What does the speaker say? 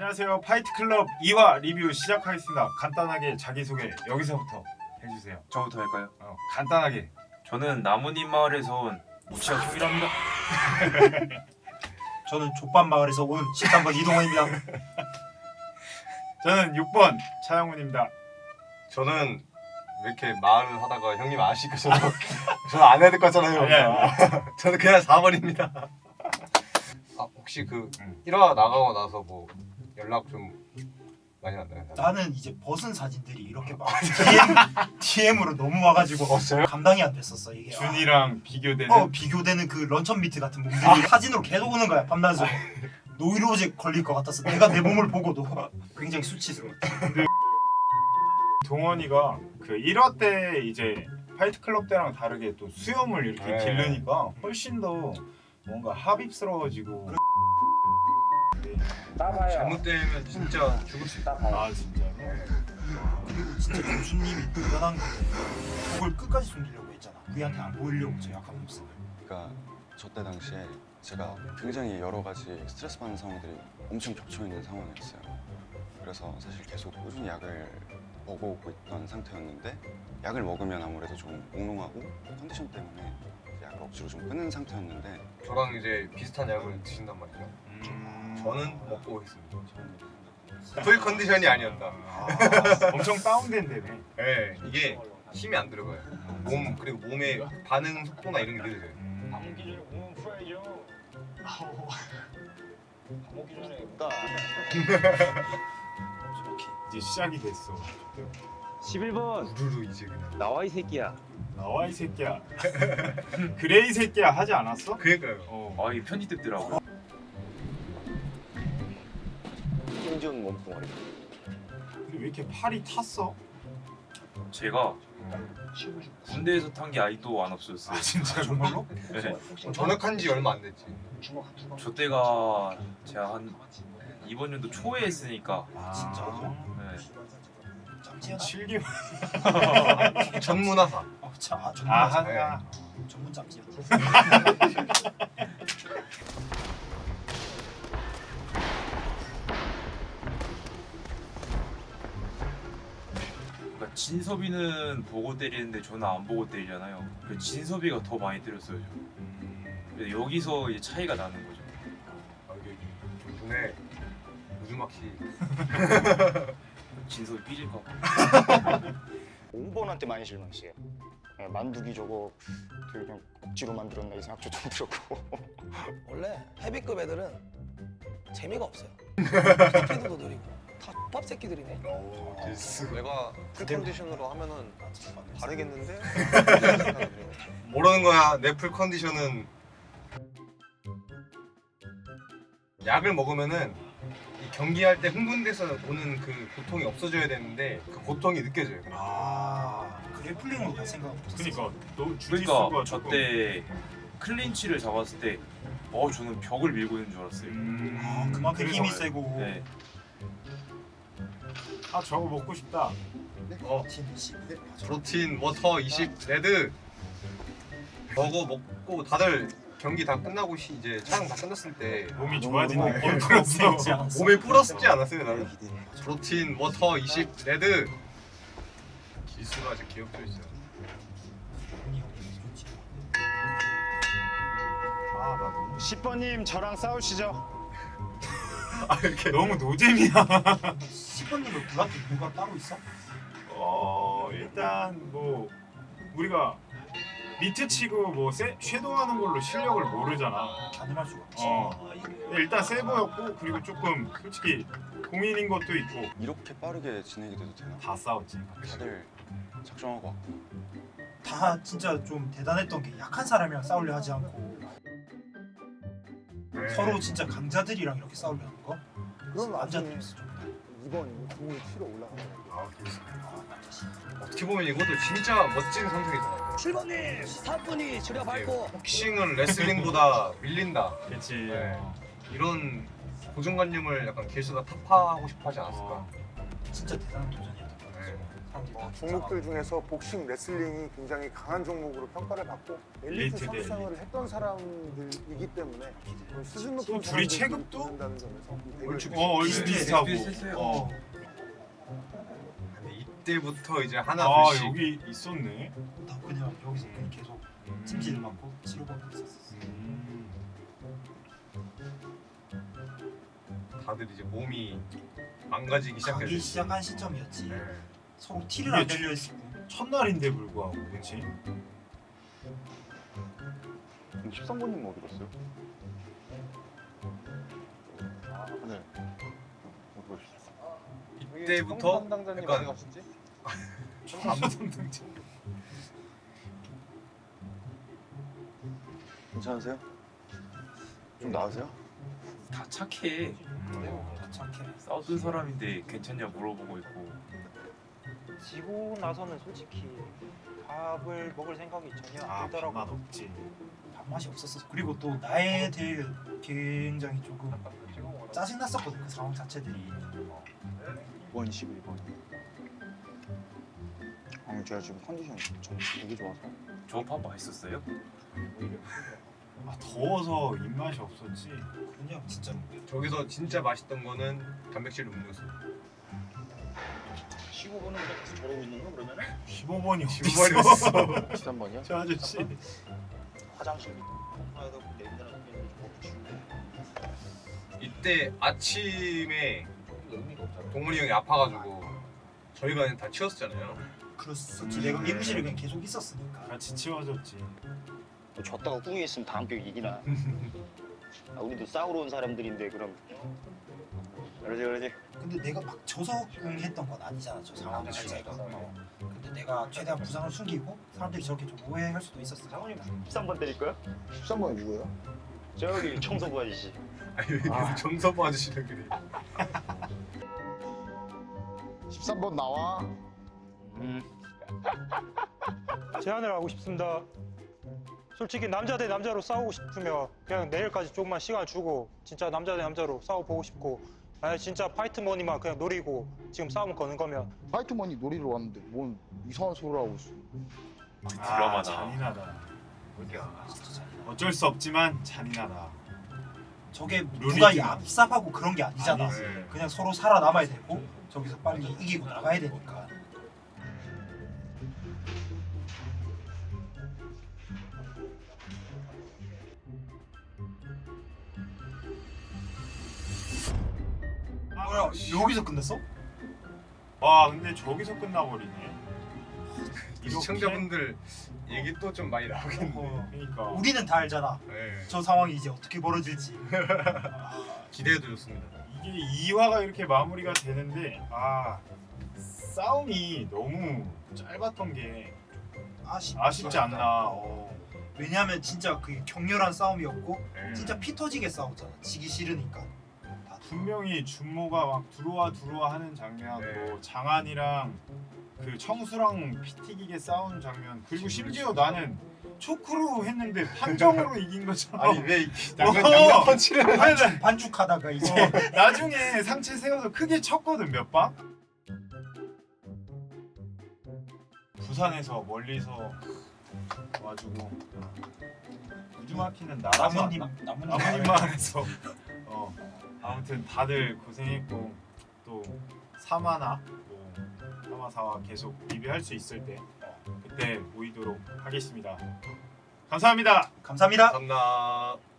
안녕하세요. 파이트클럽 2화 리뷰 시작하겠습니다. 간단하게 자기소개 여기서부터 해주세요. 저부터 할까요? 어, 간단하게. 저는 나무님 마을에서 온 무치아 총이랍니다. 저는 족반 마을에서 온 13번 이동원입니다. 저는 6번 차영훈입니다. 저는 왜 이렇게 말을 하다가 형님 아시고 저는 저는 안 해야 될 것 같잖아요. 아니야, 저는 그냥 4번입니다. 아 혹시 그 응. 1화 나가고 나서 뭐 연락 좀 많이 왔나요? 나는 이제 벗은 사진들이 이렇게 막 DM, DM으로 너무 와가지고 감당이 안 됐었어 이게. 아, 준이랑 비교되는 어 비교되는 그 런천 미트 같은 몸들이 사진으로 계속 오는 거야 밤낮으로. 노이로제 걸릴 것 같았어. 내가 내 몸을 보고도 굉장히 수치스러웠지. 동원이가 그 1화 때 이제 파이트 클럽 때랑 다르게 또 수염을 이렇게 네. 기르니까 훨씬 더 뭔가 합입스러워지고 잘못되면 진짜 죽을 수 있다. 아 진짜로? 그리고 진짜 교수님이 대단한 게 그걸 끝까지 숨기려고 했잖아. 그이한테 안 보이려고 제 약한 모습을. 그러니까 저 때 당시에 제가 굉장히 여러 가지 스트레스 받는 상황들이 엄청 겹쳐 있는 상황이었어요. 그래서 사실 계속 꾸준히 약을 먹어오고 있던 상태였는데 약을 먹으면 아무래도 좀 몽롱하고 컨디션 때문에 약을 억지로 좀 끊는 상태였는데 저랑 이제 비슷한 약을 드신단 말이죠. 음... 저는 먹고 오겠습니다. 풀 컨디션이 아니었다. 아, 엄청 다운된다네. 네, 이게 힘이 안 들어가요. 몸 그리고 몸의 반응 속도나 이런 게 늦어져요. 음... 이제 시작이 됐어. 11번 우르르 이제 그냥. 나와 이 새끼야 나와 이 새끼야. 그래 이 새끼야 하지 않았어? 그러니까요. 어. 아, 이 편집됐더라고 요. 김지훈 몸뚱아리 근데 왜 이렇게 팔이 탔어? 제가 군대에서 탄 게 아직도 안 없어졌어요. 아 진짜 정말로? 네. 전역한 지 얼마 안 됐지. 저 때가 제가 한 이번 연도 초에 했으니까 아 진짜? 네. 짬지야. 7개월. 전문화사. 아, 참, 아, 전문 아 아, 한가. 전문 짬지야. 진섭이는 보고 때리는데 저는 안 보고 때리잖아요. 그 진섭이가 더 많이 때렸어요. 저. 그래서 여기서 이제 차이가 나는 거죠. 좀 눈에 우주막시. 진섭이 삐질까 봐. 5번한테 많이 실망했어요. 예, 만두기 저거 되게 그냥 억지로 만들었나 이 생각도 좀 들었고 원래 헤비급 애들은 재미가 없어요. 스피드도 느리고 다 밥 새끼들이네. 내가 풀 컨디션으로 하면은 다르겠는데? 모르는 거야. 내 풀 컨디션은 약을 먹으면은 이 경기할 때 흥분돼서 오는 그 고통이 없어져야 되는데 그 고통이 느껴져요. 아 그래플링으로 갈 생각 없었어. 그러니까 너 주짓수가 그러니까 조금- 저때 클린치를 잡았을 때, 어 저는 벽을 밀고 있는 줄 알았어요. 음, 아 그만큼 그래서 힘이 그래. 세고. 네. 아 저거 먹고 싶다. 어, 팀. 프로틴 워터 20 레드 저거 먹고 다들 경기 다 끝나고 시 이제 촬영 다 끝났을 때 몸이 아, 좋아지는 너무 느낌 얼큰하지 들었어. 않았어? 몸에 불었지 않았어요 나는? 프로틴 워터 20 레드 기수가 아직 기억도 있어요. 아나 너무 10번님 저랑 싸우시죠 아 이렇게 너무 노잼이야. 10번님을 불렀던 이유가 따로 있어? 어 일단 뭐 우리가 미트 치고 뭐 세, 섀도우하는 걸로 실력을 모르잖아. 가늠할 수가 없지. 어. 근데 일단 세 보였고 그리고 조금 솔직히 공인인 것도 있고 이렇게 빠르게 진행이 돼도 되나? 다 싸웠지. 다들 작정하고 왔구나. 다 진짜 좀 대단했던 게 약한 사람이랑 싸우려 하지 않고 네. 서로 진짜 강자들이랑 이렇게 싸우려는 거. 그럼 남자들이었어 좀. 2번 공을 치러 올라가는 아, 그렇습니다. 아 남자씨. 어떻게 보면 이것도 진짜 멋진 선택이잖아요. 7번님, 4분이 줄여 밟고 복싱은 레슬링보다 밀린다. 그렇지. 네. 이런 고정관념을 약간 길수가 타파하고 싶어 하지 않았을까. 어. 진짜 대단한 도전이었던 것 같아. 네. 긴장하고. 종목들 중에서 복싱, 레슬링이 굉장히 강한 종목으로 평가를 받고 엘리트 엘리트대, 선수 생활을 했던 사람들이기 때문에 그 수준 둘이 높은 사람들이 체급도? 붙는다는 점에서 되게 얼추 좀어 얼추. 비슷하고 비슷했어요. 어. 근데 이때부터 이제 하나 아 둘씩 여기 있었네 다 그냥 여기서 그냥 계속 찜질 맞고 치료받고 있었어. 음. 다들 이제 몸이 망가지기 가기 시작했어요. 시작한 시점이었지. 네. 서로 티를 이게 안 내려 있었고. 첫날인데 불구하고 그렇지 13번님 어디 갔어요? 아, 네. 어디 가셨어요? 이때부터 담당자님 약간- 어디 가셨지? 등장 괜찮으세요? 좀 나으세요? 다 착해. 다 착해. 싸우던 사람인데 괜찮냐 물어보고 있고. 지고 나서는 솔직히 밥을 먹을 생각이 전혀 아안 들더라고. 밥맛 없지 밥맛이 없었어. 그리고 또 나에 대해 굉장히 조금 짜증 났었거든 그 상황 자체들이. 2번, 11번. 아, 제가 지금 컨디션이 좀 되게 좋아서. 좋은 밥 맛있었어요? 아 더워서 입맛이 없었지 그냥 진짜로. 저기서 진짜 맛있던 거는 단백질 음료수. 15번은 저러고 있는 거 그러면은? 15번이 어디 15번이었어. 13번이요? 저 아저씨 화장실. 통화에다 냄새나 좀 먹고 치우고. 이때 아침에 의미가 없잖아. 동훈이 형이 아파가지고 저희가 그냥 다 치웠었잖아요. 그랬었지. 내가 미무실에 그냥 계속 있었으니까. 같이 치워줬지 뭐 졌다가 후회했으면 다음 격 이기나 아, 우리도 싸우러 온 사람들인데 그럼 그러지 그러지 근데 내가 막 져서 했던 건 아니잖아 저 상황 자체가. 어. 근데 내가 최대한 부상을 숨기고 사람들이 저렇게 좀 오해할 수도 있었어. 상훈이 13번 때릴 거야? 13번이 누구예요? 저기 청소부 아저씨 아니 왜 계속 정서부 아저씨를 그래. 13번 나와. 제안을 하고 싶습니다. 솔직히 남자 대 남자로 싸우고 싶으면 그냥 내일까지 조금만 시간 주고 진짜 남자 대 남자로 싸워 보고 싶고 만약 진짜 파이트 머니만 그냥 노리고 지금 싸움 거는 거면 파이트머니 놀이로 왔는데 뭔 이상한 소리를 하고 있어. 아 드라마다. 잔인하다 어쩔 수 없지만 잔인하다 저게 룰이 누가 좀- 얍삽하고 그런 게 아니잖아. 아니, 네. 그냥 서로 살아남아야 되고 저기서 빨리 이기고 나가야 되니까. 뭐야 여기서 끝냈어? 와 근데 저기서 끝나버리네 이 시청자분들 얘기 또 좀 많이 나오겠네. 그러니까 우리는 다 알잖아. 네. 저 상황이 이제 어떻게 벌어질지. 기대해도 좋습니다. 이게 2화가 이렇게 마무리가 되는데 아 싸움이 너무 짧았던 게 아쉽, 아쉽지 않나 어. 왜냐하면 진짜 그게 격렬한 싸움이었고 네. 진짜 피 터지게 싸웠잖아. 지기 싫으니까. 분명히 준모가 막 들어와 들어와 하는 장면하고 네. 장한이랑 그 청수랑 피 튀기게 싸우는 장면. 그리고 심지어 나는 초크로 했는데 판정으로 이긴 것처럼. 아니 왜 어. 양면 양면 펀치를 반죽, 반죽하다가 이제 어, 나중에 상체 세워서 크게 쳤거든 몇 방. 부산에서 멀리서 와가지고 우주마키는 나라서 나뭇잎 나뭇잎 나뭇잎만 해서. 어 아무튼 다들 고생했고 또 3화나 뭐 3화 4화 계속 리뷰할 수 있을 때 그때 모이도록 하겠습니다. 감사합니다. 감사합니다. 감사합니다.